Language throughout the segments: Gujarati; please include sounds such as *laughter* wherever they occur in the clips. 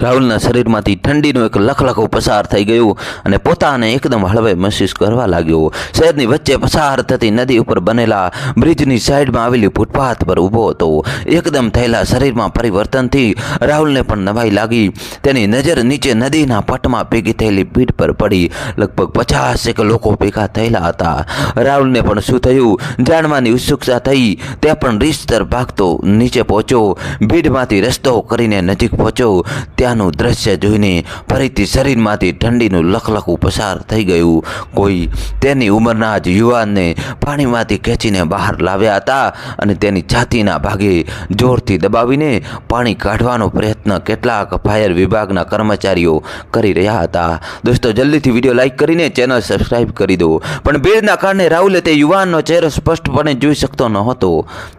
રાહુલના શરીરમાંથી ઠંડીનો એક લખલખો પસાર થઈ ગયું અને પોતાને એકદમ હળવે મહેસૂસ કરવા લાગ્યો. શહેરની વચ્ચે પસાર થતી નદી ઉપર બનેલા બ્રિજની સાઈડમાં આવેલી ફૂટપાથ પર ઊભો હતો. એકદમ થયેલા શરીરમાં પરિવર્તનથી રાહુલને પણ નવાઈ લાગી. તેની નજર નીચે નદીના પટમાં ભેગી થયેલી પીઠ પર પડી. લગભગ પચાસેક લોકો ભેગા થયેલા હતા. રાહુલને પણ શું થયું? જાણવાની ઉત્સુકતા થઈ. તે પણ રીસ્તર ભાગતો નીચે પહોંચ્યો. ભીડમાંથી રસ્તો કરીને નજીક પહોંચ્યો. ત્યાંનું દ્રશ્ય જોઈને ફરીથી શરીરમાંથી ઠંડીનું લખલખું પસાર થઈ ગયું. કોઈ તેની ઉંમરના જ યુવાનને પાણીમાંથી ખેંચીને બહાર લાવ્યા હતા અને તેની છાતીના ભાગે જોરથી દબાવીને પાણી કાઢવાનો પ્રયત્ન કેટલાક ફાયર વિભાગના કર્મચારીઓ કરી રહ્યા હતા. દોસ્તો, જલ્દીથી વીડિયો લાઇક કરીને ચેનલ સબસ્ક્રાઇબ કરી દો. પણ ભીડના કારણે રાહુલે તે યુવાનનો ચહેરો સ્પષ્ટપણે જોઈ શકતો ન હતો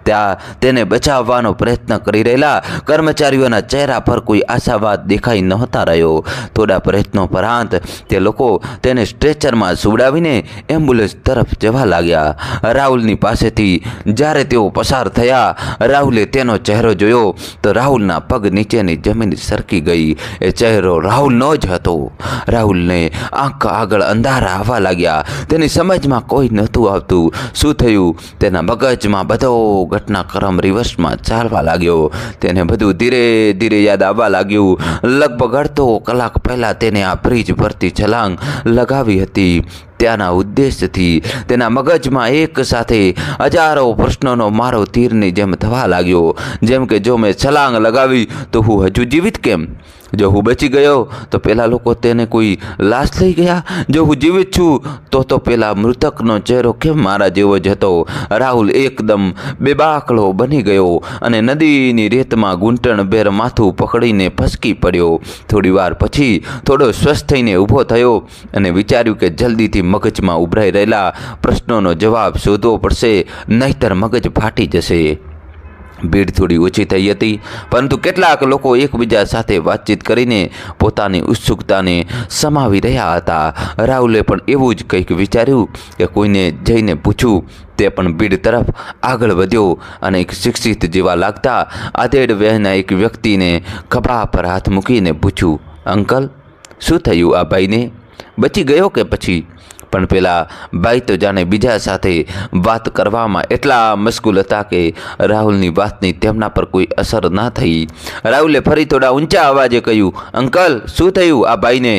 ત્યાં તેને બચાવવાનો પ્રયત્ન કરી રહેલા કર્મચારીઓના ચહેરા પર કોઈ આશાવાદ દેખાઈ નહોતા રહ્યો. થોડા પ્રયત્નો પરાંત તે લોકો તેને સ્ટ્રેચરમાં સુવડાવીને એમ્બ્યુલન્સ તરફ જવા લાગ્યા. રાહુલની પાસેથી જ્યારે તેઓ પસાર થયા, રાહુલે તેનો ચહેરો જોયો તો રાહુલના પગ નીચેની જમીન સરકી ગઈ. એ ચહેરો રાહુલનો જ હતો. રાહુલને આંખ આગળ અંધારા આવવા લાગ્યા. તેની સમજમાં કોઈ નહોતું આવતું. શું થયું? તેના મગજમાં બધો ઘટનાક્રમ રિવર્સમાં ચાલવા લાગ્યો. તેને બધું ધીરે ધીરે યાદ આવવા લાગ્યું. લગભગ અડધો કલાક પહેલાં તેને આ ફ્રીજ પરથી છલાંગ લગાવી હતી. ત્યાંના ઉદ્દેશથી તેના મગજમાં એક સાથે હજારો પ્રશ્નોનો મારો તીરની જેમ થવા લાગ્યો. જેમ કે જો મેં છલાંગ લગાવી તો હું હજુ જીવિત કેમ? જો હું બચી ગયો, તો પેલા લોકો તેને કોઈ લાશ લઈ ગયા. જો હું જીવિત છું, તો તો પેલા મૃતકનો ચહેરો કેમ મારા જેવો જ હતો? રાહુલ એકદમ બેબાકળો બની ગયો અને નદીની રેતમાં ઘૂંટણભેર માથું પકડીને ફસકી પડ્યો. થોડી વાર પછી થોડો સ્વસ્થ થઈને ઊભો થયો અને વિચાર્યું કે જલ્દીથી મગજમાં ઉભરાઈ રહેલા પ્રશ્નોનો જવાબ શોધવો પડશે, નહીતર મગજ ફાટી જશે. ભીડ થોડી ઓછી થઈ હતી, પરંતુ કેટલાક લોકો એકબીજા સાથે વાતચીત કરીને પોતાની ઉત્સુકતાને સમાવી રહ્યા હતા. રાહુલે પણ એવું જ કંઈક વિચાર્યું કે કોઈને જઈને પૂછું, તે પણ ભીડ તરફ આગળ વધ્યો અને એક શિક્ષિત જેવા લાગતા આધેડ વહેના એક વ્યક્તિને ખભા પર હાથ મૂકીને પૂછ્યું, અંકલ, શું થયું આ ભાઈને? બચી ગયો કે પછી? પણ પેલા ભાઈ તો જાણે બીજા સાથે વાત કરવામાં એટલા મશગુલ હતા કે રાહુલની વાતની તેમના પર કોઈ અસર ના થઈ. રાહુલે ફરી થોડા ઊંચા અવાજે કહ્યું, અંકલ, શું થયું આ ભાઈને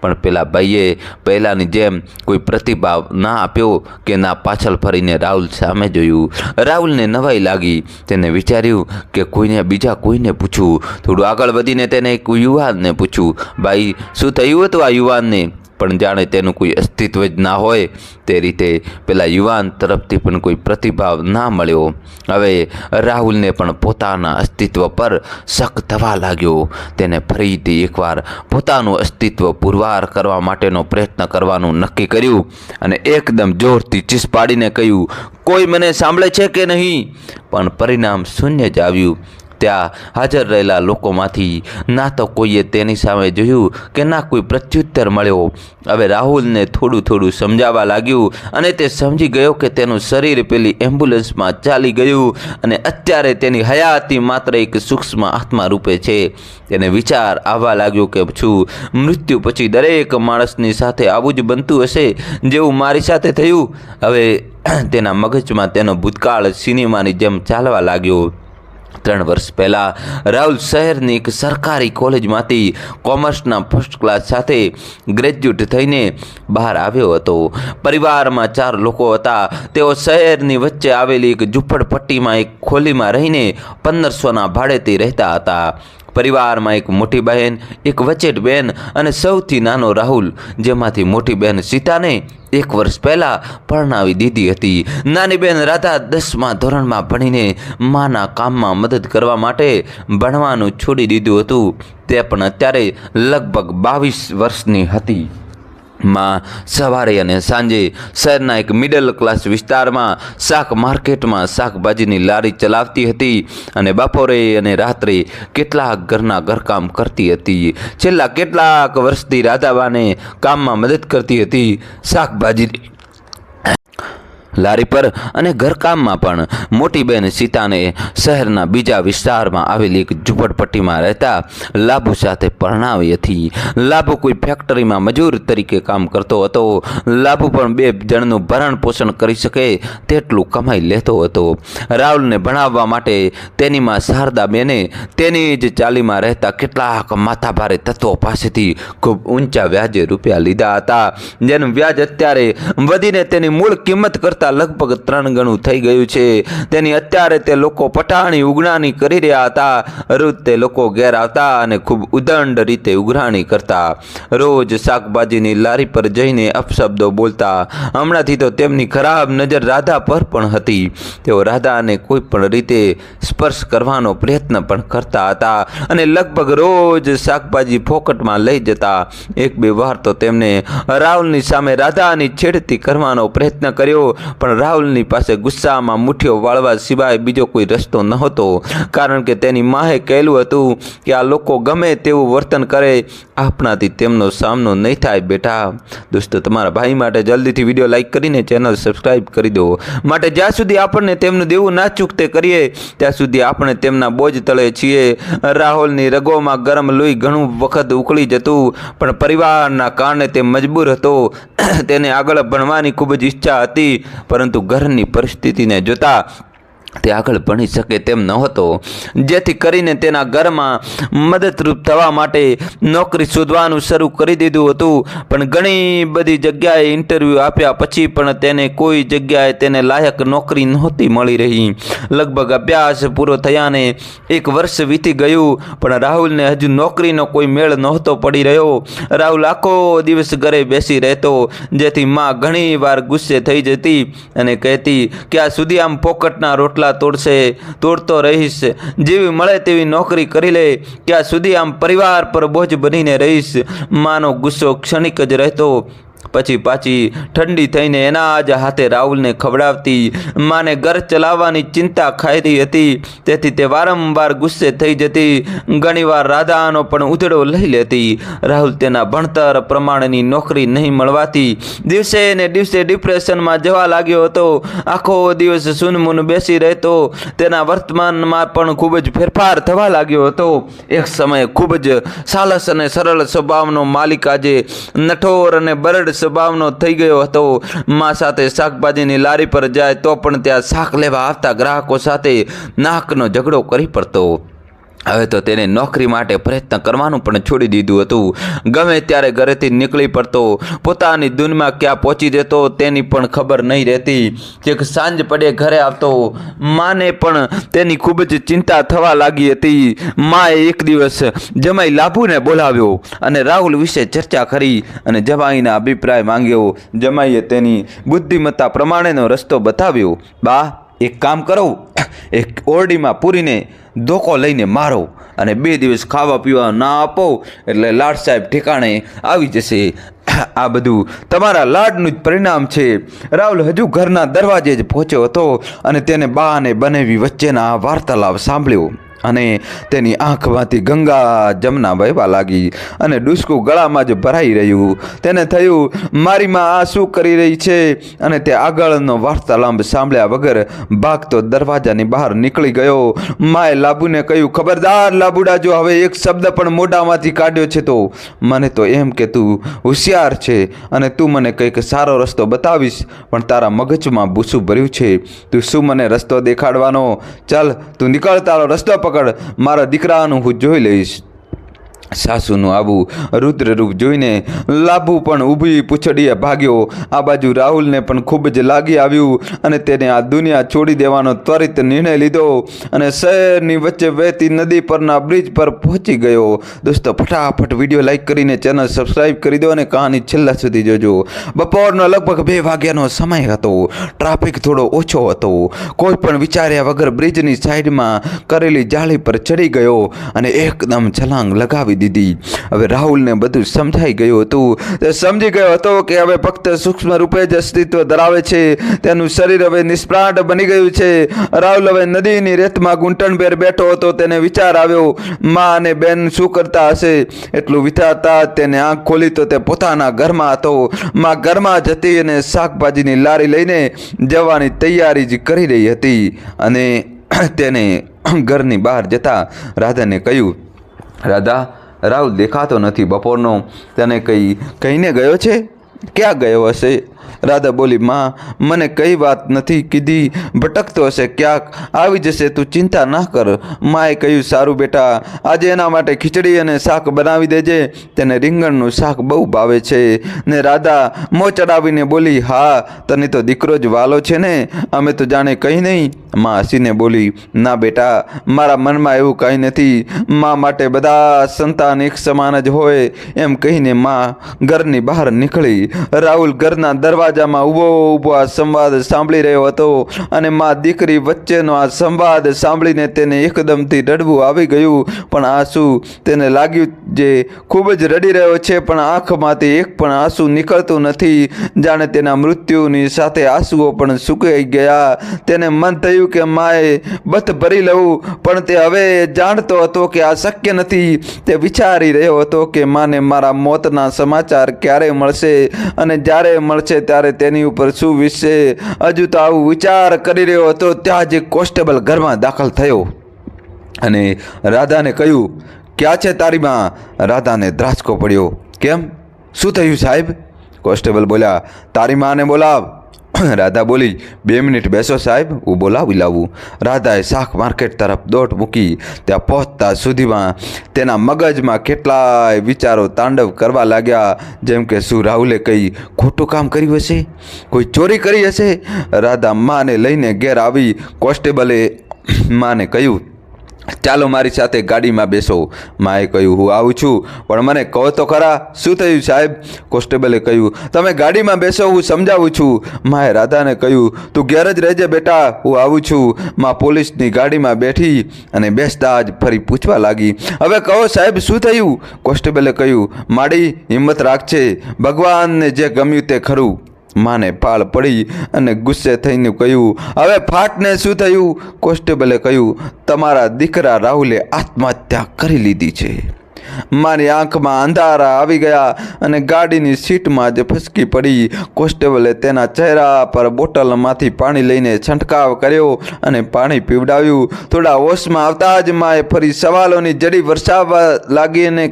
પણ પેલા ભાઈએ પહેલાંની જેમ કોઈ પ્રતિભાવ ના આપ્યો કે ના પાછળ ફરીને રાહુલ સામે જોયું. રાહુલને નવાઈ લાગી. તેને વિચાર્યું કે કોઈને બીજા કોઈને પૂછવું થોડું આગળ વધીને તેને એક યુવાનને પૂછ્યું ભાઈ, શું થયું હતું આ યુવાનને? પણ જાણે તેનું કોઈ અસ્તિત્વ જ ના હોય, તે રીતે પેલા યુવાન તરફથી પણ કોઈ પ્રતિભાવ ના મળ્યો. હવે રાહુલને પણ પોતાના અસ્તિત્વ પર શક થવા લાગ્યો. તેને ફરીથી એકવાર પોતાનું અસ્તિત્વ પુરવાર કરવા માટેનો પ્રયત્ન કરવાનું નક્કી કર્યું અને એકદમ જોરથી ચીસ પાડીને કહ્યું, કોઈ મને સાંભળે છે કે નહીં? પણ પરિણામ શૂન્ય જ આવ્યું. ત્યાં હાજર રહેલા લોકોમાંથી ના તો કોઈએ તેની સામે જોયું કે ના કોઈ પ્રત્યુત્તર મળ્યો. હવે રાહુલને થોડું થોડું સમજાવવા લાગ્યું અને તે સમજી ગયો કે તેનું શરીર પેલી એમ્બ્યુલન્સમાં ચાલી ગયું અને અત્યારે તેની હયાતી માત્ર એક સૂક્ષ્મ આત્મા રૂપે છે. તેને વિચાર આવવા લાગ્યો કે છું, મૃત્યુ પછી દરેક માણસની સાથે આવું જ બનતું હશે જેવું મારી સાથે થયું. હવે તેના મગજમાં તેનો ભૂતકાળ સિનેમાની જેમ ચાલવા લાગ્યો. ત્રણ વર્ષ પહેલાં રાહુલ શહેરની એક સરકારી કોલેજમાંથી કોમર્સના ફર્સ્ટ ક્લાસ સાથે ગ્રેજ્યુએટ થઈને બહાર આવ્યો હતો. પરિવારમાં ચાર લોકો હતા. તેઓ શહેરની વચ્ચે આવેલી એક ઝૂંપડપટ્ટીમાં એક ખોલીમાં રહીને પંદરસોના ભાડેથી રહેતા હતા. પરિવારમાં એક મોટી બહેન, એક વચેટ બહેન અને સૌથી નાનો રાહુલ, જેમાંથી મોટી બહેન સીતાને એક વર્ષ પહેલાં પરણાવી દીધી હતી. નાની બહેન રાધા દસમા ધોરણમાં ભણીને માના કામમાં મદદ કરવા માટે ભણવાનું છોડી દીધું હતું. તે પણ અત્યારે લગભગ બાવીસ વર્ષની હતી. માં સવારે અને સાંજે શહેરના એક મિડલ ક્લાસ વિસ્તારમાં શાક માર્કેટમાં શાકભાજીની લારી ચલાવતી હતી અને બપોરે અને રાત્રે કેટલાક ઘરના ઘરકામ કરતી હતી. છેલ્લા કેટલાક વર્ષથી રાધાબાને કામમાં મદદ કરતી હતી. શાકભાજી લારી પર અને ઘરકામમાં પણ. મોટી બહેન સીતાને શહેરના બીજા વિસ્તારમાં આવેલી એક ઝૂંપડપટ્ટીમાં રહેતા લાભુ સાથે પરણાવી હતી. લાભુ કોઈ ફેક્ટરીમાં મજૂર તરીકે કામ કરતો હતો. લાભુ પણ બે જણનું ભરણ પોષણ કરી શકે તેટલું કમાઈ લેતો હતો. રાહુલને ભણાવવા માટે તેની માં શારદાબેને તેની જ ચાલીમાં રહેતા કેટલાક માથાભારે તત્વો પાસેથી ખૂબ ઊંચા વ્યાજે રૂપિયા લીધા હતા. જેનું વ્યાજ અત્યારે વધીને તેની મૂળ કિંમત કરતાં લગભગ ત્રણ ગણું થઈ ગયું છે. તેની અત્યારે તે લોકો પટાણી ઉઘરાણી કરી રહ્યા હતા. રોજ તે લોકો ઘેર આવતા અને ખૂબ ઉદંડ રીતે ઉઘરાણી કરતા. રોજ શાકભાજીની લારી પર જઈને અપશબ્દો બોલતા. હમણાંથી તો તેમની ખરાબ નજર રાધા પર પણ હતી. તેઓ રાધાને કોઈ પણ રીતે સ્પર્શ કરવાનો પ્રયત્ન પણ કરતા હતા અને લગભગ રોજ શાકભાજી ફોકટમાં લઈ જતા. એક બે વાર તો તેમને રાહુલની સામે રાધાની છેડતી કરવાનો પ્રયત્ન કર્યો. પણ રાહુલની પાસે ગુસ્સામાં મુઠ્ઠીઓ વાળવા સિવાય બીજો કોઈ રસ્તો નહોતો. કારણ કે તેની માએ કહેલું હતું કે આ લોકો ગમે તેવું વર્તન કરે, આપણાથી તેમનો સામનો નહીં થાય બેટા. દોસ્તો, તમારા ભાઈ માટે જલ્દીથી વીડિયો લાઇક કરીને ચેનલ સબસ્ક્રાઈબ કરી દો. માટે જ્યાં સુધી આપણને તેમનું દેવું ના ચૂકતે કરીએ, ત્યાં સુધી આપણે તેમના બોજ તળે છીએ. રાહુલની રગોમાં ગરમ લોહી ઘણું વખત ઉકળી જતું, પણ પરિવારના કારણે તે મજબૂર હતો. તેને આગળ ભણવાની ખૂબ જ ઈચ્છા હતી. પરંતુ ઘરની પરિસ્થિતિને જોતા તે આગળ ભણી શકે તેમ નહોતો જેથી કરીને તેના ઘરમાં મદદરૂપ થવા માટે નોકરી શોધવાનું શરૂ કરી દીધું હતું. પણ ઘણી બધી જગ્યાએ ઇન્ટરવ્યૂ આપ્યા પછી પણ તેને કોઈ જગ્યાએ તેને લાયક નોકરી નહોતી મળી રહી. લગભગ અભ્યાસ પૂરો થયાને એક વર્ષ વીતી ગયું, પણ રાહુલને હજુ નોકરીનો કોઈ મેળ નહોતો પડી રહ્યો. રાહુલ આખો દિવસ ઘરે બેસી રહેતો, જેથી માં ઘણી વાર ગુસ્સે થઈ જતી અને કહેતી કે આ સુધી આમ પોકટના રોટલા તોડશે, તોડતો રહીશ. જેવી મળે તેવી નોકરી કરી લે, ત્યાં સુધી આમ પરિવાર પર બોજ બનીને રહીશ. માનો ગુસ્સો ક્ષણિક જ રહેતો. પછી પાછી ઠંડી થઈને એના જ હાથે રાહુલને ખવડાવતી, માને ઘર ચલાવવાની ચિંતા ખાઈ હતી. તેથી તે વારંવાર ગુસ્સે થઈ જતી, ઘણીવાર રાધાનો પણ ઉધડો લઈ લેતી. રાહુલ તેના ભણતર પ્રમાણેની નોકરી નહીં મળવાથી દિવસે ને દિવસે ડિપ્રેશનમાં જવા લાગ્યો હતો. આખો દિવસ સુનમુન બેસી રહેતો. તેના વર્તમાનમાં પણ ખૂબ જ ફેરફાર થવા લાગ્યો હતો. એક સમયે ખૂબ જ સાલસ અને સરળ સ્વભાવનો માલિક આજે નઠોર અને બરડ સ્વભાવનો થઈ ગયો હતો. મા સાથે શાકભાજીની લારી પર જાય તો પણ ત્યાં શાક લેવા આવતા ગ્રાહકો સાથે નાકનો ઝઘડો કરી પડતો. હવે તો તેને નોકરી માટે પ્રયત્ન કરવાનું પણ છોડી દીધું હતું. ગમે ત્યારે ઘરેથી નીકળી પડતો, પોતાની દુનમાં ક્યાં પહોંચી જતો તેની પણ ખબર નહીં રહેતી. કે સાંજ પડે ઘરે આવતો, માને પણ તેની ખૂબ જ ચિંતા થવા લાગી હતી. માએ એક દિવસ જમાઈ લાભુને બોલાવ્યો અને રાહુલ વિશે ચર્ચા કરી અને જમાઈના અભિપ્રાય માંગ્યો. જમાઈએ તેની બુદ્ધિમત્તા પ્રમાણેનો રસ્તો બતાવ્યો. બા એક કામ કરો, એક ઓરડીમાં પૂરીને ધોકો લઈને મારો અને બે દિવસ ખાવા પીવા ના આપો એટલે લાડ સાહેબ ઠેકાણે આવી જશે. આ બધું તમારા લાડનું જ પરિણામ છે. રાહુલ હજુ ઘરના દરવાજે જ પહોંચ્યો હતો અને તેને બા અને બનેવી વચ્ચેના વાર્તાલાપ સાંભળ્યો. અને તેની આંખમાંથી ગંગા જમના વહેવા લાગી અને ડુસકું ગળામાં જ ભરાઈ રહ્યું. તેને થયું, મારી માં આ શું કરી રહી છે? અને તે આગળનો વાર્તાલાંબ સાંભળ્યા વગર ભાગતો દરવાજાની બહાર નીકળી ગયો. માએ લાબુને કહ્યું, ખબરદાર લાબુડા, જો હવે એક શબ્દ પણ મોઢામાંથી કાઢ્યો છે તો? મને તો એમ કે તું હોશિયાર છે અને તું મને કંઈક સારો રસ્તો બતાવીશ, પણ તારા મગજમાં ભૂસું ભર્યું છે. તું શું મને રસ્તો દેખાડવાનો? ચાલ, તું નીકળ, તારો રસ્તો પકડ. મારા દીકરાનું હું જોઈ લઈશ. સાસુનું આવું રુદ્રરૂપ જોઈને લાભુ પણ ઊભી પૂછડીએ ભાગ્યો. આ બાજુ રાહુલને પણ ખૂબ જ લાગી આવ્યું અને તેને આ દુનિયા છોડી દેવાનો ત્વરિત નિર્ણય લીધો અને શહેરની વચ્ચે વહેતી નદી પરના બ્રિજ પર પહોંચી ગયો. દોસ્તો, ફટાફટ વીડિયો લાઇક કરીને ચેનલ સબસ્ક્રાઈબ કરી દો અને કહાની છેલ્લા સુધી જોજો. બપોરનો લગભગ બે વાગ્યાનો સમય હતો. ટ્રાફિક થોડો ઓછો હતો. કોઈ પણ વિચાર્યા વગર બ્રિજની સાઈડમાં કરેલી જાળી પર ચડી ગયો અને એકદમ છલાંગ લગાવી દીધી. હવે રાહુલને બધું સમજાઈ ગયું હતું. તે સમજી ગયો હતો કે હવે ફક્ત સૂક્ષ્મ રૂપે જ અસ્તિત્વ ધરાવે છે. તેનું શરીર હવે નિષ્પ્રાટ બની ગયું છે. રાહુલ હવે નદીની રેતમાં ઘૂંટણભેર બેઠો હતો. તેને વિચાર આવ્યો, મા અને બેન શું કરતા હશે? એટલું વિચારતા તેને આંખ ખોલી તો તે પોતાના ઘરમાં હતો. માં ઘરમાં જતી અને શાકભાજીની લારી લઈને જવાની તૈયારી જ કરી રહી હતી. અને *clears throat* તેને ઘરની બહાર જતા રાધાને કહ્યું, રાધા રાહુલ દેખાતો નથી. બપોરનો તને કંઈ કહીને ગયો છે? ક્યાં ગયો હશે? રાધા બોલી, માં, મને કઈ વાત નથી કીધી. ભટકતો હશે ક્યાંક. આવી જશે તું ચિંતા ના કર. માએ કહ્યું, સારું બેટા, આજે એના માટે ખીચડી અને શાક બનાવી દેજે. તેને રીંગણનું શાક બહુ ભાવે છે. ને રાધા મો ચડાવીને બોલી, હા, તને તો દીકરો જ વાલો છે ને. અમે તો જાણે કંઈ નહીં. માં હસીને બોલી, ના બેટા, મારા મનમાં એવું કંઈ નથી. મા માટે બધા સંતાન એક સમાન જ હોય. એમ કહીને માં ઘરની બહાર નીકળી. રાહુલ ઘરના દરવાજામાં ઊભો ઊભો આ સંવાદ સાંભળી રહ્યો હતો અને મા દીકરી વચ્ચેનો આ સંવાદ સાંભળીને તેને એકદમથી રડવું આવી ગયું. પણ આંસુ તેને લાગ્યું જે ખૂબ જ રડી રહ્યો છે, પણ આંખમાંથી એક પણ આંસુ નીકળતું નથી. જાણે તેના મૃત્યુની સાથે આંસુઓ પણ સુકાઈ ગયા. તેને મન થયું કે માએ બથ ભરી લઉં, પણ તે હવે જાણતો હતો કે આ શક્ય નથી. તે વિચારી રહ્યો હતો કે માને મારા મોતના સમાચાર ક્યારે મળશે અને જ્યારે મળશે ત્યારે તેની ઉપર શું વિશે હજુ તો આવું વિચાર કરી રહ્યો હતો, ત્યાં જ એક કોન્સ્ટેબલ ઘરમાં દાખલ થયો. અને રાધાને કહ્યું, ક્યાં છે તારી માં? રાધાને દ્રાસકો પડ્યો, કેમ? શું થયું સાહેબ? કોન્સ્ટેબલ બોલ્યા, તારી માને બોલાવ. *coughs* રાધા બોલી, બે મિનિટ બેસો સાહેબ, હું બોલાવી લાવું. રાધાએ શાક માર્કેટ તરફ દોટ મૂકી, ત્યાં પહોંચતા સુધીમાં તેના મગજમાં કેટલાય વિચારો તાંડવ કરવા લાગ્યા, જેમ કે શું રાહુલે કંઈ ખોટું કામ કર્યું હશે? કોઈ ચોરી કરી હશે? રાધા માને લઈને ઘેર આવી કોન્સ્ટેબલે *coughs* માને કહ્યું ચાલો મારી સાથે ગાડીમાં બેસો. માએ કહ્યું, હું આવું છું. પણ મને કહો તો ખરા, શું થયું સાહેબ? કોન્સ્ટેબલે કહ્યું, તમે ગાડીમાં બેસો, હું સમજાવું છું. માએ રાધાને કહ્યું, તું ઘેર જ રહેજે બેટા, હું આવું છું. માં પોલીસની ગાડીમાં બેઠી અને બેસતા જ ફરી પૂછવા લાગી, હવે કહો સાહેબ, શું થયું? કોન્સ્ટેબલે કહ્યું માડી હિંમત રાખજે. ભગવાનને જે ગમ્યું તે ખરું. માને પાળ પડી અને ગુસ્સે થઈને કહ્યું, હવે ફાટને શું થયું? કોન્સ્ટેબલે કહ્યું, તમારા દીકરા રાહુલે આત્મહત્યા કરી લીધી છે. મારી આંખમાં અંધારા આવી ગયા અને ગાડીની સીટમાં જ ફસકી પડી. કોન્સ્ટેબલે તેના ચહેરા પર બોટલમાંથી પાણી લઈને છંટકાવ કર્યો અને પાણી પીવડાવ્યું. થોડા હોશમાં આવતા જ માએ ફરી સવાલોની જડી વરસાવવા લાગી અને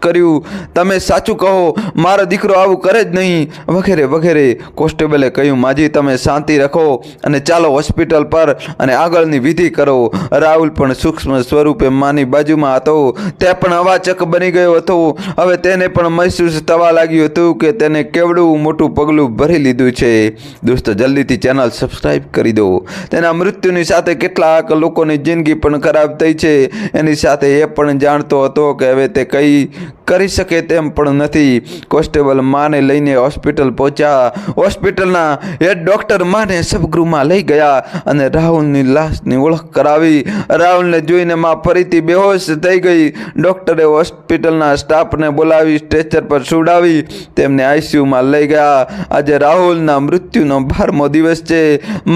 કર્યું, તમે સાચું કહો, મારો દીકરો આવું કરે જ નહીં. વગેરે વગેરે કોન્સ્ટેબલે કહ્યું, માજી, તમે શાંતિ રાખો અને ચાલો હોસ્પિટલ પર અને આગળની વિધિ કરો. રાહુલ પણ સૂક્ષ્મ સ્વરૂપે માની બાજુમાં હતો. તે પણ અવાચક બની ગયો હતો. હવે તેને પણ મહેસૂસ થવા લાગ્યું હતું કે તેને કેવડું મોટું પગલું ભરી લીધું છે. દોસ્તો, જલ્દીથી ચેનલ સબસ્ક્રાઈબ કરી દો. તેના મૃત્યુની સાથે કેટલાક લોકોની જિંદગી પણ ખરાબ થઈ છે. એની સાથે એ પણ જાણતો હતો કે હવે તે કંઈ કરી શકે તેમ પણ નથી. કોન્સ્ટેબલ માને લઈને હોસ્પિટલ પહોંચ્યા. હોસ્પિટલના હેડ ડૉક્ટર માને સબગૃહમાં લઈ ગયા અને રાહુલની લાશની ઓળખ કરાવી. રાહુલને જોઈને માં ફરીથી બેહોશ થઈ ગઈ. ડૉક્ટરે હોસ્પિટલના સ્ટાફને બોલાવી સ્ટ્રેચર પર સુડાવી તેમને આઈસીયુમાં લઈ ગયા. આજે રાહુલના મૃત્યુનો બારમો દિવસ છે.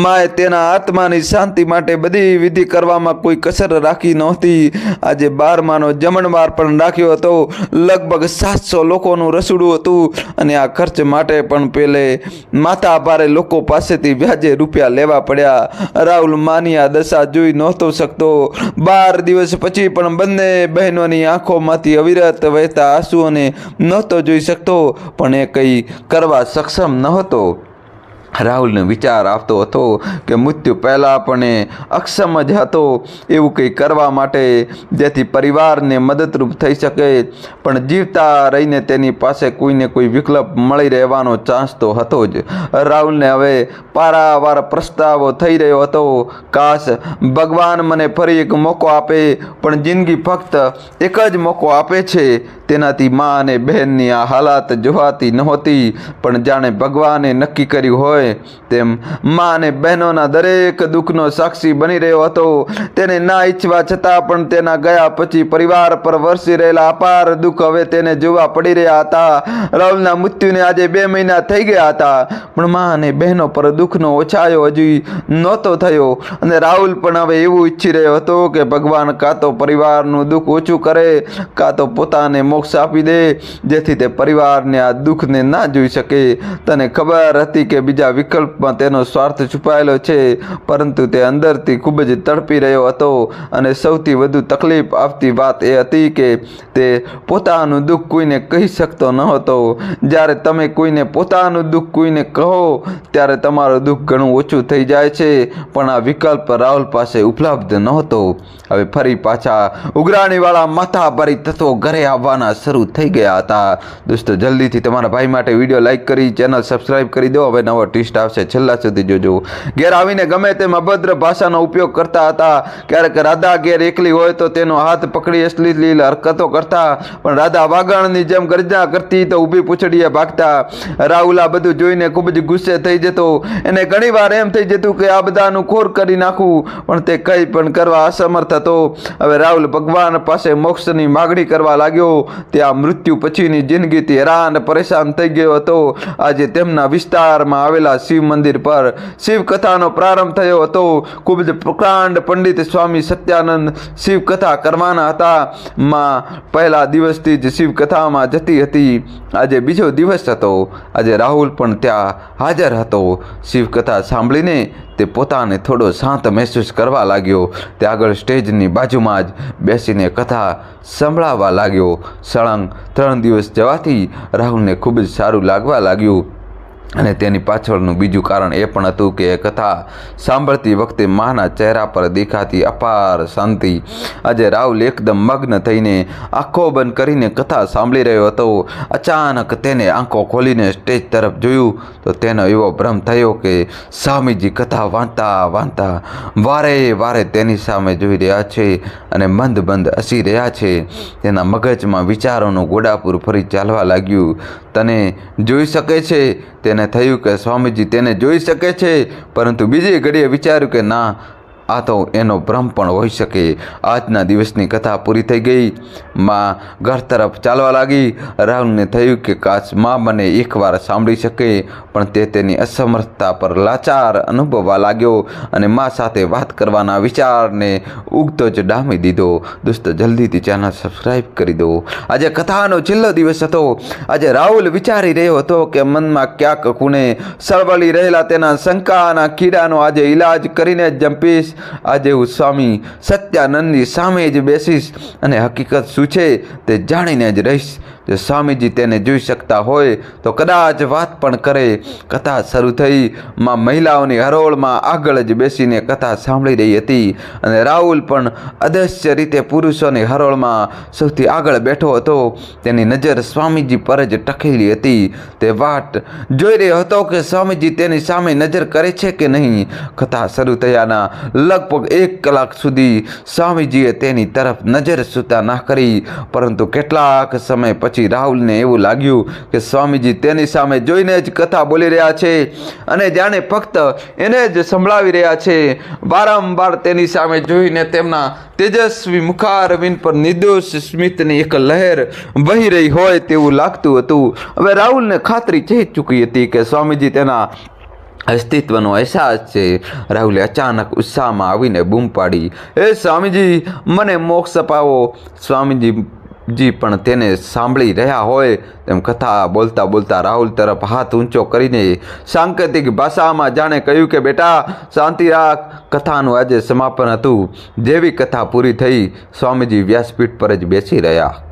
માએ તેના આત્માની શાંતિ માટે બધી વિધિ કરવામાં કોઈ કસર રાખી નહોતી. આજે બારમાનો જમણવાર પણ રાખ્યો હતો. લગભગ સાતસો લોકોનું રસોડું હતું અને આ ખર્ચ માટે પણ પેલે માથા ભારે લોકો પાસેથી વ્યાજે રૂપિયા લેવા પડ્યા. રાહુલ માની આ દશા જોઈ નહોતો શકતો. બાર દિવસ પછી પણ બંને બહેનોની આંખોમાંથી અવિરત વહેતા આંસુઓને નહોતો જોઈ શકતો પણ એ કંઈ કરવા સક્ષમ નહોતો રાહુલને વિચાર આવતો હતો કે મૃત્યુ પહેલાં પણ અક્ષમ જ હતો, એવું કંઈ કરવા માટે જેથી પરિવારને મદદરૂપ થઈ શકે. પણ જીવતા રહીને તેની પાસે કોઈને કોઈ વિકલ્પ મળી રહેવાનો ચાન્સ તો હતો જ. રાહુલને હવે પારાવાર પ્રસ્તાવો થઈ રહ્યો હતો. કાશ ભગવાન મને ફરી એક મોકો આપે, પણ જિંદગી ફક્ત એક જ મોકો આપે છે. તેનાથી મા અને બહેનની આ હાલાત જોવાતી નહોતી, પણ જાણે ભગવાને નક્કી કર્યું હોય હોય તેમ મા અને બહેનોના દરેક દુઃખનો સાક્ષી બની રહ્યો હતો. તેને ના ઈચ્છવા છતાં પણ તેના ગયા પછી પરિવાર પર વરસી રહેલા અપાર દુઃખ હવે તેને જોવા પડી રહ્યા હતા. રાહુલના મૃત્યુને આજે બે મહિના થઈ ગયા હતા. પણ મા અને બહેનો પર દુઃખનો ઓછાયો હજી નહોતો થયો. અને રાહુલ પણ હવે એવું ઈચ્છી રહ્યો હતો કે ભગવાન કાં તો પરિવારનું દુઃખ ઓછું કરે, કાં તો પોતાને મોક્ષ આપી દે, જેથી તે પરિવારને આ દુઃખને ના જોઈ શકે. તને ખબર હતી કે બીજા વિકલ્પમાં તેનો સ્વાર્થ છુપાયેલો છે, પરંતુ તે અંદરથી ખૂબ જ તડપી રહ્યો હતો અને સૌથી વધુ તકલીફ આપતી વાત એ હતી કે તે પોતાનું દુઃખ કોઈને કહી શકતો ન હતો જ્યારે તમે કોઈને પોતાનું દુઃખ કોઈને કહો, ત્યારે તમારું દુઃખ ઘણું ઓછું થઈ જાય છે, પણ આ વિકલ્પ રાહુલ પાસે ઉપલબ્ધ નહોતો. હવે ફરી પાછા ઉઘરાણીવાળા માથાભારી તત્વો ઘરે આવવાના શરૂ થઈ ગયા હતા. દોસ્તો, જલ્દીથી તમારા ભાઈ માટે વીડિયો લાઈક કરી, ચેનલ સબસ્ક્રાઈબ કરી દો. હવે નવો ટ્વિસ્ટ આવશે. છેલ્લા સુધી જોજો. ઘેર આવીને ગમે તેમ અભદ્ર ભાષાનો ઉપયોગ કરતા હતા. ક્યારેક રાધા ઘેર એકલી હોય તો તેનો હાથ પકડી અશ્લીલ હરકતો કરતા. પણ રાધા વાગણની જેમ ગર્જના કરતી તો ઊભી પૂછડીએ ભાગતા. રાહુલ બધું જોઈને ખૂબ જ ગુસ્સે થઈ જતો. એને ઘણીવાર એમ થઈ જતું કે આ બધાનું ખોર કરી નાખું. પણ તે કંઈ પણ કરવા અસમર્થ હતો. હવે રાહુલ ભગવાન પાસે મોક્ષની માગણી કરવા લાગ્યો. તે આ મૃત્યુ પછીની જિંદગીથી હેરાન પરેશાન થઈ ગયો હતો. આજે તેમના વિસ્તારમાં આવેલા શિવ મંદિર પર શિવકથાનો પ્રારંભ થયો હતો. ખૂબ જ પ્રકાંડ પંડિત સ્વામી સત્યાનંદ શિવકથા કરવાના હતા. માં પહેલા દિવસથી જ શિવકથામાં જતી હતી. આજે બીજો દિવસ હતો. આજે રાહુલ પણ ત્યાં હાજર હતો. શિવકથા સાંભળીને તે પોતાને થોડો શાંત મહેસૂસ કરવા લાગ્યો. તે આગળ સ્ટેજની બાજુમાં જ બેસીને કથા સંભળાવવા લાગ્યો. સળંગ ત્રણ દિવસ જવાથી રાહુલને ખૂબ જ સારું લાગવા લાગ્યું. અને તેની પાછળનું બીજું કારણ એ પણ હતું કે કથા સાંભળતી વખતે માના ચહેરા પર દેખાતી અપાર શાંતિ. આજે રાહુલ એકદમ મગ્ન થઈને આંખો બંધ કરીને કથા સાંભળી રહ્યો હતો. અચાનક તેને આંખો ખોલીને સ્ટેજ તરફ જોયું તો તેનો એવો ભ્રમ થયો કે સ્વામીજી કથા વાંચતા વાંચતા વારે વારે તેની સામે જોઈ રહ્યા છે અને મંદ બંધ હસી રહ્યા છે. તેના મગજમાં વિચારોનું ગોડાપુર ફરી ચાલવા લાગ્યું. તને જોઈ શકે છે? તેને થયું કે સ્વામીજી તેને જોઈ શકે છે પરંતુ બીજી ઘડીએ વિચાર્યું કે ના આ તો એનો ભ્રમ પણ હોઈ શકે. આજના દિવસની કથા પૂરી થઈ ગઈ. માં ઘર તરફ ચાલવા લાગી. રાહુલને થયું કે કાશમાં મને એકવાર સાંભળી શકે, પણ તે તેની અસમર્થતા પર લાચાર અનુભવવા લાગ્યો અને માં સાથે વાત કરવાના વિચારને ઉગતો જ ડામી દીધો. દોસ્તો, જલ્દીથી ચેનલ સબસ્ક્રાઈબ કરી દો. આજે કથાનો છેલ્લો દિવસ હતો. આજે રાહુલ વિચારી રહ્યો હતો કે મનમાં ક્યાંક ખૂણે સળવળી રહેલા તેના શંકાના કીડાનો આજે ઈલાજ કરીને જ જંપીશ. આજે હું સ્વામી સત્યાનંદની સામે જ બેસીશ અને હકીકત શું છે તે જાણીને જ રહીશ. જો સ્વામીજી તેને જોઈ શકતા હોય તો કદાચ વાત પણ કરે. કથા શરૂ થઈ. માં મહિલાઓની હરોળમાં આગળ જ બેસીને કથા સાંભળી રહી હતી. અને રાહુલ પણ અદશ્ય રીતે પુરુષોની હરોળમાં સૌથી આગળ બેઠો હતો. તેની નજર સ્વામીજી પર જ ટકેલી હતી. તે વાટ જોઈ રહ્યો હતો કે સ્વામીજી તેની સામે નજર કરે છે કે નહીં? કથા શરૂ થયાના લગભગ એક કલાક સુધી સ્વામીજીએ તેની તરફ નજર સુતા ના કરી. પરંતુ કેટલાક સમય પછી રાહુલને એવું લાગ્યું કે સ્વામીજી તેની સામે જોઈને જ કથા બોલી રહ્યા છે અને જાણે ફક્ત એને જ સંભળાવી રહ્યા છે. વારંવાર તેની સામે જોઈને તેમના તેજસ્વી મુખારવિંદ પર નિર્દોષ સ્મિતની એક લહેર વહી રહી હોય તેવું લાગતું હતું. હવે રાહુલને ખાતરી થઈ ચૂકી હતી કે સ્વામીજી તેના અસ્તિત્વનો અહેસાસ છે. રાહુલે અચાનક ઉત્સાહમાં આવીને બૂમ પાડી. એ સ્વામીજી, મને મોક્ષ અપાવો. સ્વામીજી જી, પણ તેને સાંભળી રહ્યા હોય તેમ કથા બોલતા બોલતા રાહુલ તરફ હાથ ઊંચો કરીને સાંકેતિક ભાષામાં જાણે કહ્યું કે, બેટા, શાંતિ રાખ. કથાનું આજે સમાપન હતું. જેવી કથા પૂરી થઈ, સ્વામીજી વ્યાસપીઠ પર જ બેસી રહ્યા.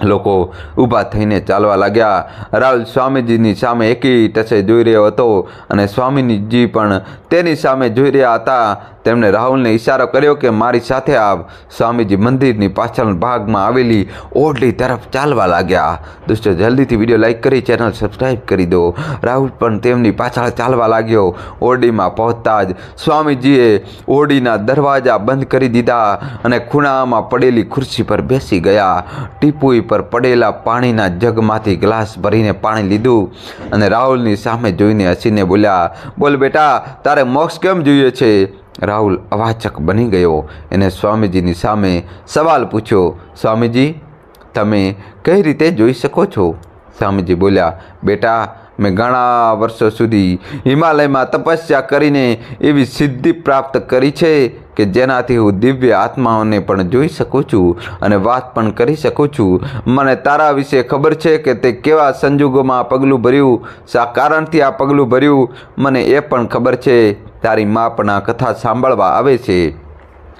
લોકો ઊભા થઈને ચાલવા લાગ્યા. રાહુલ સ્વામીજીની સામે એકી ટસે જોઈ રહ્યો હતો અને સ્વામીજી પણ તેની સામે જોઈ રહ્યા હતા. તેમણે રાહુલને ઈશારો કર્યો કે મારી સાથે આવ. સ્વામીજી મંદિરની પાછળ ભાગમાં આવેલી ઓરડી તરફ ચાલવા લાગ્યા. દોસ્તો, જલ્દીથી વીડિયો લાઇક કરી, ચેનલ સબસ્ક્રાઈબ કરી દો. રાહુલ પણ તેમની પાછળ ચાલવા લાગ્યો. ઓરડીમાં પહોંચતા જ સ્વામીજીએ ઓરડીના દરવાજા બંધ કરી દીધા અને ખૂણામાં પડેલી ખુરશી પર બેસી ગયા. ટીપુઈ પાટલી પર પડેલા પાણીના જગમાંથી ગ્લાસ ભરીને પાણી લીધું અને રાહુલની સામે જોઈને હસીને બોલ્યા, બોલ બેટા, તારે મોક્ષ કેમ જોઈએ છે? રાહુલ અવાચક બની ગયો એને સ્વામીજીની સામે સવાલ પૂછ્યો, સ્વામીજી, તમે કઈ રીતે જોઈ શકો છો? સ્વામીજી બોલ્યા, બેટા મેં ઘણા વર્ષો સુધી હિમાલયમાં તપસ્યા કરીને એવી સિદ્ધિ પ્રાપ્ત કરી છે કે જેનાથી હું દિવ્ય આત્માઓને પણ જોઈ શકું છું અને વાત પણ કરી શકું છું. મને તારા વિશે ખબર છે કે તે કેવા સંજોગોમાં આ પગલું ભર્યું, શા કારણથી આ પગલું ભર્યું? મને એ પણ ખબર છે. તારી મા પણ આ કથા સાંભળવા આવે છે.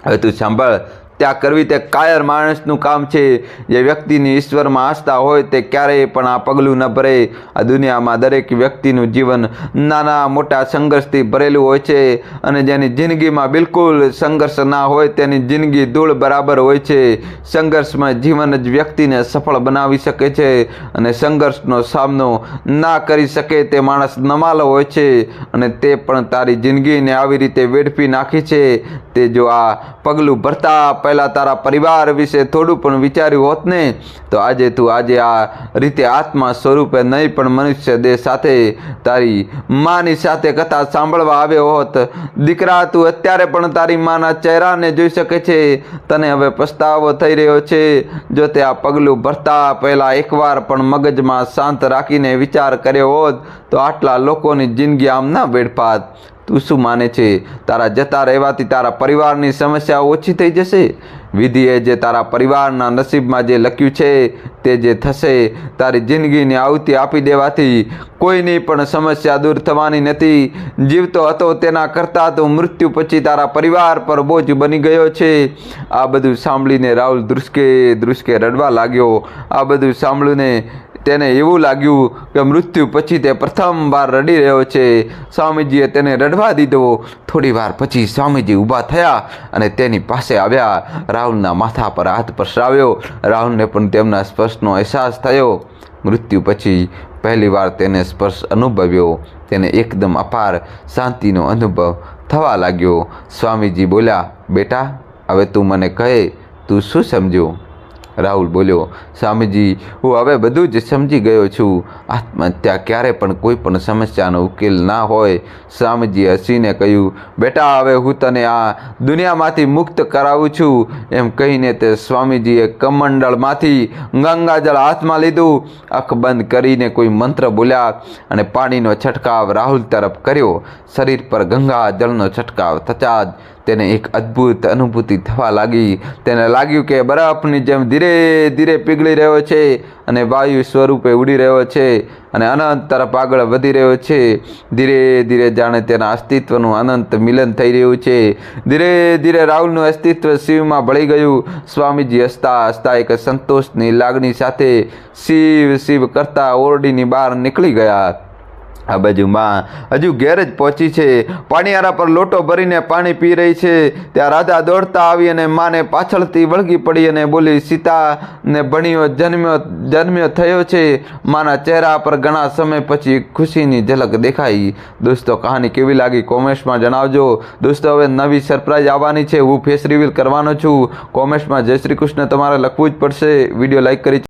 હવે તું સાંભળ. ત્યાં કરવી તે કાયર માણસનું કામ છે. જે વ્યક્તિની ઈશ્વરમાં આસ્થા હોય તે ક્યારેય પણ આ પગલું ન ભરે. આ દુનિયામાં દરેક વ્યક્તિનું જીવન નાના મોટા સંઘર્ષથી ભરેલું હોય છે અને જેની જિંદગીમાં બિલકુલ સંઘર્ષ ના હોય તેની જિંદગી ધૂળ બરાબર હોય છે. સંઘર્ષમાં જીવન જ વ્યક્તિને સફળ બનાવી શકે છે અને સંઘર્ષનો સામનો ના કરી શકે તે માણસ નમાલો હોય છે અને તે પણ તારી જિંદગીને આવી રીતે વેડફી નાખી છે. તે જો આ પગલું ભરતા પહેલાં તારા પરિવાર વિશે થોડું પણ વિચાર્યું હોત ને, તો આજે તું આજે આ રીતે આત્મા સ્વરૂપે નહીં પણ મનુષ્ય દેહ સાથે તારી માની સાથે કથા સાંભળવા આવ્યો હોત. દીકરા, તું અત્યારે પણ તારી માના ચહેરાને જોઈ શકે છે. તને હવે પસ્તાવો થઈ રહ્યો છે. જો તે આ પગલું ભરતા પહેલાં એકવાર પણ મગજમાં શાંત રાખીને વિચાર કર્યો હોત, તો આટલા લોકોની જિંદગી આમ ના વેડફાત. તું માને છે, તારા જતા રહેવાથી તારા પરિવારની સમસ્યા ઓછી થઈ જશે. વિધિએ જે તારા પરિવારના નસીબમાં જે લખ્યું છે, તે જે થશે, તારી જિંદગીને આવતી આપી દેવાથી કોઈની પણ સમસ્યા દૂર થવાની નથી. જીવતો હતો તેના કરતાં તો મૃત્યુ પછી તારા પરિવાર પર બોજ બની ગયો છે. આ બધું સાંભળીને રાહુલ ધ્રુસકે ધ્રુસકે રડવા લાગ્યો. આ બધું સાંભળીને તેને એવું લાગ્યું કે મૃત્યુ પછી તે પ્રથમવાર રડી રહ્યો છે. સ્વામીજીએ તેને રડવા દીધો. થોડી વાર પછી સ્વામીજી ઊભા થયા અને તેની પાસે આવ્યા. રાહુલના માથા પર હાથ પરસાવ્યો રાહુલને પણ તેમના સ્પર્શનો અહેસાસ થયો. મૃત્યુ પછી પહેલીવાર તેને સ્પર્શ અનુભવ્યો. તેને એકદમ અપાર શાંતિનો અનુભવ થવા લાગ્યો. સ્વામીજી બોલ્યા, બેટા, હવે તું મને કહે, તું શું સમજ્યો? રાહુલ બોલ્યો, સ્વામીજી, હું હવે બધું જ સમજી ગયો છું. આત્મહત્યા ક્યારે પણ કોઈ પણ સમસ્યાનો ઉકેલ ના હોય. સ્વામીજી હસીને કહ્યું, બેટા, હવે હું તને આ દુનિયામાંથી મુક્ત કરાવું છું. એમ કહીને તે સ્વામીજીએ કમંડળમાંથી ગંગાજળ હાથમાં લીધું. આંખ બંધ કરીને કોઈ મંત્ર બોલ્યા અને પાણીનો છંટકાવ રાહુલ તરફ કર્યો. શરીર પર ગંગા જળનો છંટકાવ થતાં જ તેને એક અદ્ભુત અનુભૂતિ થવા લાગી. તેને લાગ્યું કે બરફની જેમ ધીરે ધીરે પીગળી રહ્યો છે અને વાયુ સ્વરૂપે ઉડી રહ્યો છે અને અનંત તરફ આગળ વધી રહ્યો છે. ધીરે ધીરે જાણે તેના અસ્તિત્વનું અનંત મિલન થઈ રહ્યું છે. ધીરે ધીરે રાહુલનું અસ્તિત્વ શિવમાં ભળી ગયું. સ્વામીજી હસતા હસતા એક સંતોષની લાગણી સાથે શિવ શિવ કરતા ઓરડીની બહાર નીકળી ગયા. આ બાજુમાં હજુ ઘેર જ પહોંચી છે. પાણીયારા પર લોટો ભરીને પાણી પી રહી છે. ત્યાં રાધા દોડતા આવી અને માને પાછળથી વળગી પડી અને બોલી સીતા ને ભણીઓ જન્મ્યો જન્મ્યો થયો છે. માના ચહેરા પર ઘણા સમય પછી ખુશીની ઝલક દેખાઈ. દોસ્તો, કહાની કેવી લાગી કોમેન્ટ્સમાં જણાવજો. દોસ્તો, હવે નવી સરપ્રાઈઝ આવવાની છે. હું ફેસ રિવીલ કરવાનો છું. કોમેન્ટ્સમાં જય શ્રી કૃષ્ણ. તમારે લખવું જ પડશે. વીડિયો લાઈક કરી